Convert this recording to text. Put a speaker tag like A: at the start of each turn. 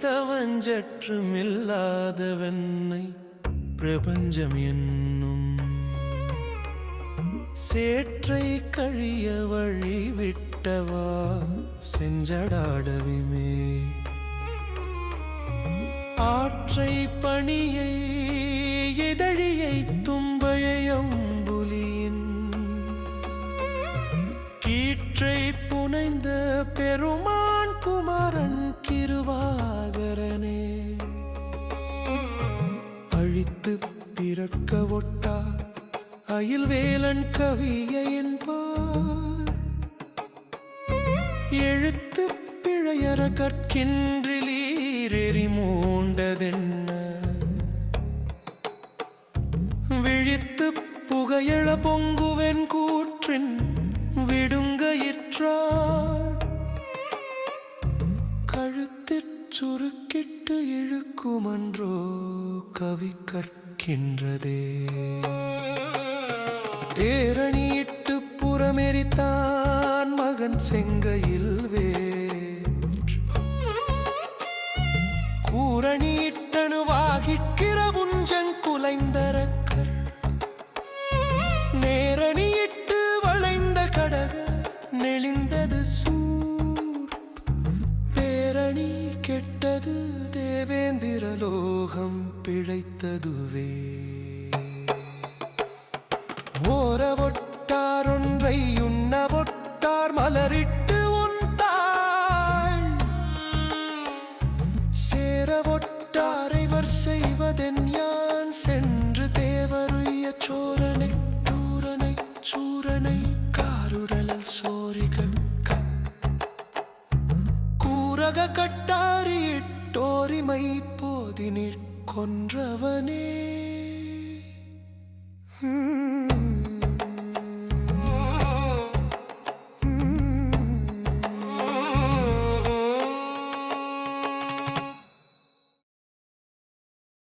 A: தவஞ்சற்றும் இல்லாதவன்னை பிரபஞ்சம் என்னும். சேற்றை கழிய வழி விட்டவா செஞ்சடாடவிமே ஆற்றை பணியை எதழியை தும்பையம்புலியின் கீற்றை புனைந்த பெரும் இழக்க ஒட்டா அயில் வேலன் கவிய என்பார். எழுத்து பிழையற கற்கின்றிலீரெறி மூண்டதென்ன. விழித்து புகையழ பொங்குவென் கூற்றின் விடுங்கயிற்றார் கழுத்திற் சுருக்கிட்டு இழுக்குமன்றோ கவி கற்க கற்கின்றதே தேரணியிட்டு புறமெறித்தான் மகன் செங்கையில் வே தேவேந்திரலோகம் பிழைத்ததுவே. ஓரவொட்டார் ஒன்றை உண்ணவொட்டார் மலரிட்டு உண்டாள் சேரவொட்டார் இவர் செய்வதென் யான்? சென்று தேவருய சோரனை சூரனை சூரனை காருடலல் சோரிகள் கூரக கட்ட கட்டாரியிட்டோரிமை போதினிற் கொன்றவனே.